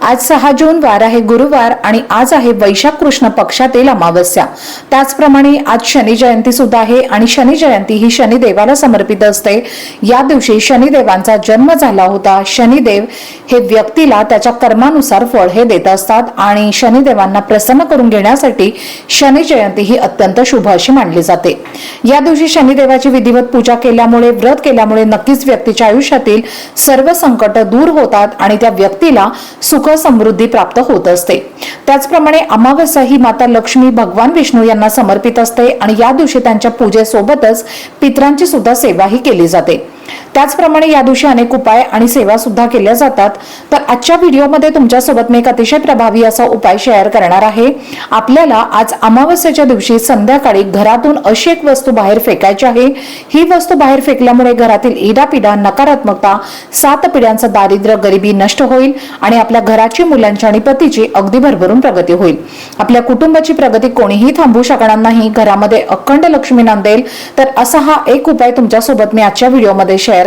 आज सहा जून वार आहे गुरुवार आणि आज आहे वैशाख कृष्ण पक्षातील अमावस्या. त्याचप्रमाणे आज शनी जयंती सुद्धा आहे आणि शनी जयंती ही शनिदेवाला समर्पित असते. या दिवशी शनिदेवांचा जन्म झाला होता. शनिदेव हे व्यक्तीला त्याच्या कर्मानुसार फळ हे देत असतात आणि शनिदेवांना प्रसन्न करून घेण्यासाठी शनी जयंती ही अत्यंत शुभ अशी मानली जाते. या दिवशी शनिदेवाची विधिवत पूजा केल्यामुळे व्रत केल्यामुळे नक्कीच व्यक्तीच्या आयुष्यातील सर्व संकट दूर होतात आणि त्या व्यक्तीला सुख समृद्धी प्राप्त होत असते. त्याचप्रमाणे अमावस्या ही माता लक्ष्मी भगवान विष्णू यांना समर्पित असते आणि या दिवशी त्यांच्या पूजेसोबतच पित्रांची सुद्धा सेवाही केली जाते. त्याचप्रमाणे या दिवशी अनेक उपाय आणि सेवा सुद्धा केल्या जातात. तर आजच्या व्हिडिओमध्ये तुमच्यासोबत मी एक अतिशय प्रभावी असा उपाय शेअर करणार आहे. आपल्याला आज अमावस्याच्या दिवशी संध्याकाळी घरातून अशी एक वस्तू बाहेर फेकायची आहे. ही वस्तू बाहेर फेकल्यामुळे घरातील इडापिडा नकारात्मकता सात पिढ्यांचं दारिद्र्य गरिबी नष्ट होईल आणि आपल्या घराची मुलांची आणि पतीची अगदी भरभरून प्रगती होईल. आपल्या कुटुंबाची प्रगती कोणीही थांबवू शकणार नाही. घरामध्ये अखंड लक्ष्मी नांदेल. तर असा हा एक उपाय तुमच्यासोबत मी आजच्या व्हिडिओमध्ये शेअर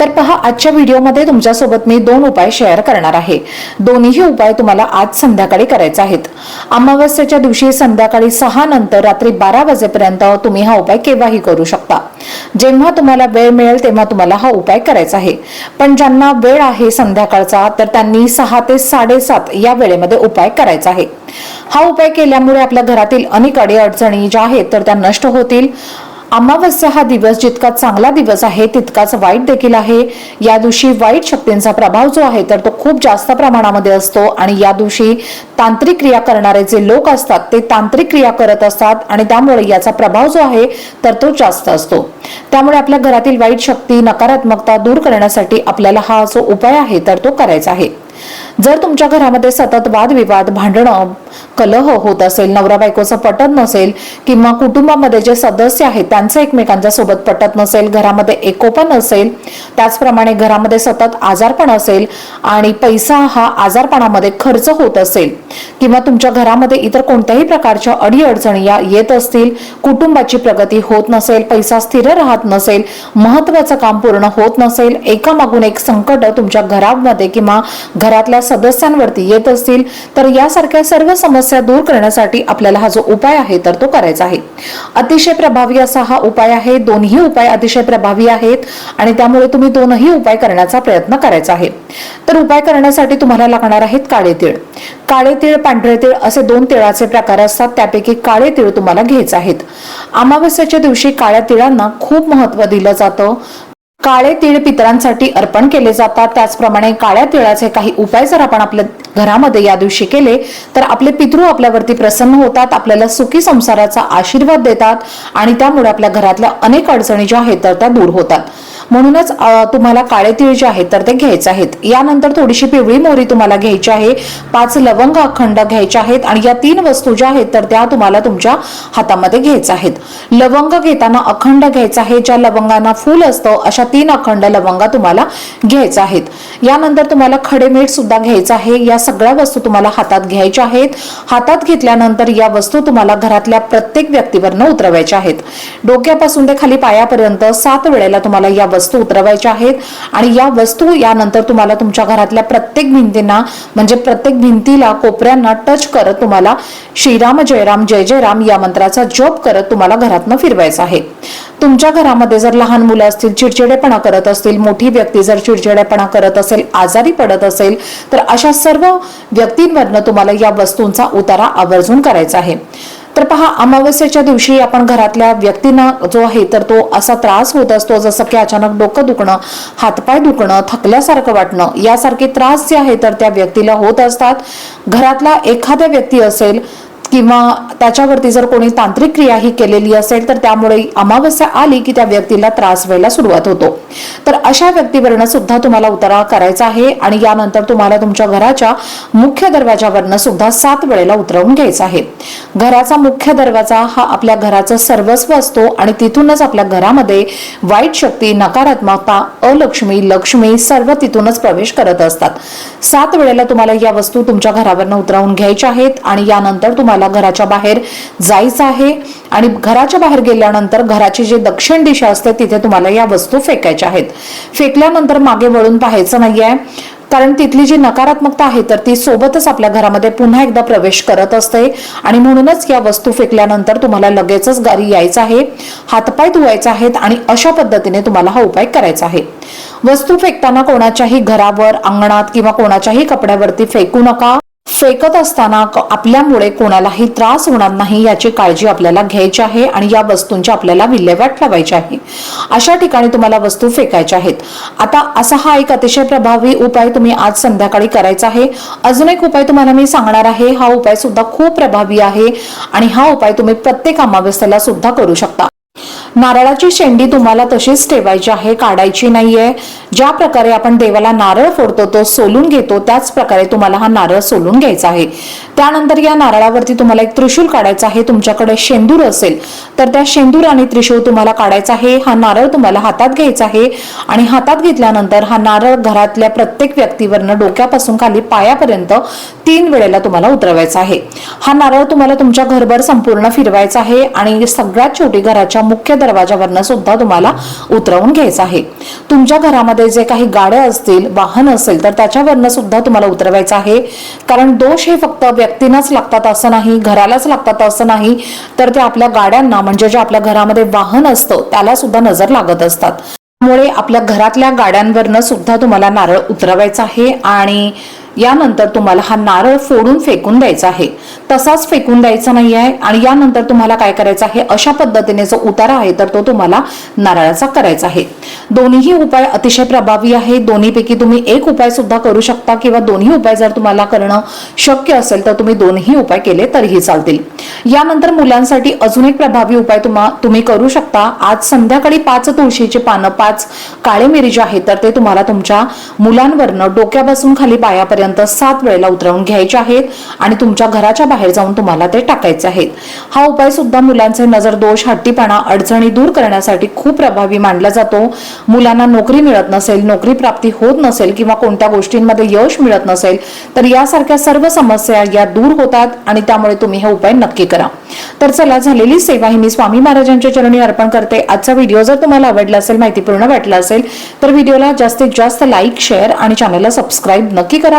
तर पहा आजच्या व्हिडिओमध्ये तुमच्यासोबत मी दोन उपाय शेअर करणार आहे. दोन्हीही उपाय तुम्हाला आज संध्याकाळी करायचे आहेत. अमावस्येच्या दिवशी संध्याकाळी सहा नंतर रात्री बारा वाजेपर्यंत तुम्ही हा उपाय केव्हाही करू शकता. जेव्हा तुम्हाला वेळ मिळेल तेव्हा तुम्हाला हा उपाय करायचा आहे. पण ज्यांना वेळ आहे संध्याकाळचा तर त्यांनी सहा ते साडेसात या वेळेमध्ये उपाय करायचा आहे. हा उपाय केल्यामुळे आपल्या घरातील अनेक अडीअडचणी ज्या आहेत तर त्या नष्ट होतील. अमावस्या हा दिवस जितका चांगला दिवस आहे तितकाच वाईट देखील आहे. या दिवशी वाईट शक्तींचा प्रभाव जो आहे तर तो खूप जास्त प्रमाणामध्ये असतो. आणि या दिवशी तांत्रिक क्रिया करणारे जे लोक असतात ते तांत्रिक क्रिया करत असतात. आणि त्यामुळे याचा प्रभाव जो आहे तर तो जास्त असतो. त्यामुळे आपल्या घरातील वाईट शक्ती नकारात्मकता दूर करण्यासाठी आपल्याला हा जो उपाय आहे तर तो करायचा आहे. जर तुमच्या घरामध्ये सतत वादविवाद भांडणं कलह होत असेल नवरा बायकोचं पटत नसेल किंवा कुटुंबामध्ये जे सदस्य आहेत त्यांचं एकमेकांच्या सोबत पटत नसेल घरामध्ये एकोपा नसेल त्याचप्रमाणे घरामध्ये सतत आजारपण असेल आणि पैसा हा आजारपणामध्ये खर्च होत असेल किंवा तुमच्या घरामध्ये इतर कोणत्याही प्रकारच्या अडीअडचणी या येत असतील कुटुंबाची प्रगती होत नसेल पैसा स्थिर राहत नसेल महत्वाचं काम पूर्ण होत नसेल एकामागून एक संकट तुमच्या घरामध्ये किंवा घरातल्या सदस्यांवरती येत असतील तर यासारख्या सर्व समस्या दूर करण्यासाठी आपल्याला हा जो उपाय आहे तर तो करायचा आहे. अतिशय प्रभावी असा हा उपाय आहे. दोन्ही उपाय अतिशय प्रभावी आहेत आणि त्यामुळे तुम्ही दोनही उपाय करण्याचा प्रयत्न करायचा आहे. तर उपाय करण्यासाठी तुम्हाला लागणार आहेत काळे तीळ. काळे तीळ पांढरे तीळ असे दोन तिळाचे प्रकार असतात. त्यापैकी काळे तीळ तुम्हाला घ्यायचे आहेत. अमावस्याच्या दिवशी काळ्या तिळांना खूप महत्त्व दिलं जातं. काळे तीळ पितरांसाठी अर्पण केले जातात. त्याचप्रमाणे काळ्या तिळाचे काही उपाय जर आपण आपल्या घरामध्ये या दिवशी केले तर आपले पितृ आपल्यावरती प्रसन्न होतात आपल्याला सुखी संसाराचा आशीर्वाद देतात आणि त्यामुळे आपल्या घरातल्या अनेक अडचणी ज्या आहेत तर त्या दूर होतात. म्हणूनच तुम्हाला काळे तीळ जे आहेत तर ते घ्यायचे आहेत. यानंतर थोडीशी पिवळी मोहरी तुम्हाला घ्यायची आहे पाच लवंग अखंड घ्यायच्या आहेत आणि या तीन वस्तू ज्या आहेत तर त्या तुम्हाला तुमच्या हातामध्ये घ्यायच्या आहेत. लवंग घेताना अखंड घ्यायचं आहे ज्या लवंगांना फूल असतं अशा तीन अखंड लवंगा तुम्हाला घ्यायच्या आहेत. यानंतर तुम्हाला खडे मीठ सुद्धा घ्यायचं आहे या सगळ्या वस्तू तुम्हाला हातात घ्यायच्या आहेत. हातात घेतल्यानंतर या वस्तू तुम्हाला घरातल्या प्रत्येक व्यक्तीवरनं उतरवायच्या आहेत. डोक्यापासून ते खाली पायापर्यंत सात वेळेला तुम्हाला या वस्तू उतरवायच्या आहेत. आणि या वस्तू यानंतर तुम्हाला तुमच्या घरातल्या प्रत्येक भिंतींना म्हणजे प्रत्येक भिंतीला कोपऱ्यांना टच करत तुम्हाला श्रीराम जयराम जय जय राम या मंत्राचा जप करत तुम्हाला घरातनं फिरवायचं आहे. तुमच्या घरामध्ये जर लहान मुलं असतील चिडचिडेपणा करत असतील मोठी व्यक्ती जर चिडचिडेपणा करत असेल आजारी पडत असेल तर अशा सर्व व्यक्तींवरनं तुम्हाला या वस्तूंचा उतारा आवर्जून करायचा आहे. तर पहा अमावस्येच्या दिवशी आपण घरातल्या व्यक्तींना जो आहे तर तो असा त्रास होत असतो जसं की अचानक डोकं दुखणं हातपाय दुखणं थकल्यासारखं वाटणं यासारखे त्रास जे आहे तर त्या व्यक्तीला होत असतात. घरातला एखाद्या व्यक्ती असेल किंवा त्याच्यावरती जर कोणी तांत्रिक क्रिया ही केलेली असेल तर त्यामुळे अमावस्या आली की त्या व्यक्तीला त्रास व्हायला सुरुवात होतो. तर अशा व्यक्तीवरनं सुद्धा तुम्हाला उतारा करायचा आहे आणि यानंतर तुम्हाला तुमच्या घराच्या मुख्य दरवाजावरनं सुद्धा सात वेळेला उतरवून घ्यायचा आहे. घराचा मुख्य दरवाजा हा आपल्या घराचं सर्वस्व असतो आणि तिथूनच आपल्या घरामध्ये वाईट शक्ती नकारात्मकता अलक्ष्मी लक्ष्मी सर्व तिथूनच प्रवेश करत असतात. सात वेळेला तुम्हाला या वस्तू तुमच्या घरावरनं उतरवून घ्यायच्या आहेत आणि यानंतर तुम्हाला घराच्या बाहेर जायचं आहे. आणि घराच्या बाहेर गेल्यानंतर घराची जी दक्षिण दिशा असते तिथे तुम्हाला या वस्तू फेकायच्या आहेत. फेकल्यानंतर मागे वळून पाहायचं नाहीये. कारण तिथली जी नकारात्मकता आहे तर ती सोबतच आपल्या घरामध्ये पुन्हा एकदा प्रवेश करत असते. आणि म्हणूनच या वस्तू फेकल्यानंतर तुम्हाला लगेचच गारी यायचं आहे हातपाय धुवायचे आहेत आणि अशा पद्धतीने तुम्हाला हा उपाय करायचा आहे. वस्तू फेकताना कोणाच्याही घरावर अंगणात किंवा कोणाच्याही कपड्यावरती फेकू नका. फेकत असताना आपल्यामुळे कोणालाही त्रास होणार नाही याची काळजी आपल्याला घ्यायची आहे आणि या वस्तूंची आपल्याला विल्हेवाट लावायची आहे. अशा ठिकाणी तुम्हाला वस्तू फेकायच्या आहेत. आता असा हा एक अतिशय प्रभावी उपाय तुम्ही आज संध्याकाळी करायचा आहे. अजून एक उपाय तुम्हाला मी सांगणार आहे. हा उपाय सुद्धा खूप प्रभावी आहे आणि हा उपाय तुम्ही प्रत्येक अमावस्येला सुद्धा करू शकता. नारळाची शेंडी तुम्हाला तशीच ठेवायची आहे काढायची नाहीये. ज्या प्रकारे आपण देवाला नारळ फोडतो तो सोलून घेतो त्याच प्रकारे तुम्हाला हा नारळ सोलून घ्यायचा आहे. त्यानंतर या नारळावरती तुम्हाला एक त्रिशूल काढायचा आहे तुमच्याकडे शेंदूर असेल तर त्या शेंदूर आणि त्रिशूळ तुम्हाला काढायचा आहे. हा नारळ तुम्हाला हातात घ्यायचा आहे आणि हातात घेतल्यानंतर हा नारळ घरातल्या प्रत्येक व्यक्तीवरनं डोक्यापासून खाली पायापर्यंत तीन वेळेला तुम्हाला उतरवायचा आहे. हा नारळ तुम्हाला तुमच्या घरभर संपूर्ण फिरवायचा आहे आणि सगळ्यात शेवटी घराच्या मुख्य दरवाजावरनं सुद्धा तुम्हाला उतरवून घ्यायचं आहे. तुमच्या घरामध्ये जे काही गाड्या असतील वाहन असेल तर त्याच्यावरनं सुद्धा तुम्हाला उतरवायचं आहे. कारण दोष हे फक्त व्यक्तींनाच लागतात असं नाही घरालाच लागतात असं नाही. तर ते आपल्या गाड्यांना म्हणजे जे आपल्या घरामध्ये वाहन असतं त्याला सुद्धा नजर लागत असतात. त्यामुळे आपल्या घरातल्या गाड्यांवरनं सुद्धा तुम्हाला नारळ उतरवायचा आहे आणि यानंतर तुम्हाला हा नारळ फोडून फेकून द्यायचा आहे. तसाच फेकून द्यायचा नाही आहे आणि यानंतर तुम्हाला काय करायचं आहे? अशा पद्धतीने जो उतारा आहे तर तो तुम्हाला नारळाचा करायचा आहे. दोन्हीही उपाय अतिशय प्रभावी आहे दोन्हीपैकी तुम्ही एक उपाय सुद्धा करू शकता किंवा दोन्ही उपाय जर तुम्हाला करणं शक्य असेल तर तुम्ही दोन्ही उपाय केले तरीही चालतील. यानंतर मुलांसाठी अजून एक प्रभावी उपाय तुम्हा तुम्ही करू शकता. आज संध्याकाळी पाच तुळशीची पानं पाच काळे मिरी जे आहेत तर ते तुम्हाला तुमच्या मुलांवरनं डोक्यापासून खाली पायापर्यंत सात वेळेला उतरवून घ्यायचे आहेत आणि तुमच्या घराच्या बाहेर जाऊन तुम्हाला ते टाकायचे आहेत. हा उपाय सुद्धा मुलांचे नजर दोष हट्टीपणा अडचणी दूर करण्यासाठी खूप प्रभावी मानला जातो. मुलांना नोकरी मिळत नसेल नोकरी प्राप्ती होत नसेल किंवा कोणत्या गोष्टींमध्ये यश मिळत नसेल तर यासारख्या सर्व समस्या या दूर होतात आणि त्यामुळे तुम्ही हे उपाय नक्की करा. तर चला झालेली सेवा ही मी स्वामी महाराजांच्या चरणी अर्पण करते. आजचा व्हिडिओ जर तुम्हाला आवडला असेल माहितीपूर्ण वाटला असेल तर व्हिडिओला जास्तीत जास्त लाईक शेअर आणि चॅनलला सबस्क्राईब नक्की करा.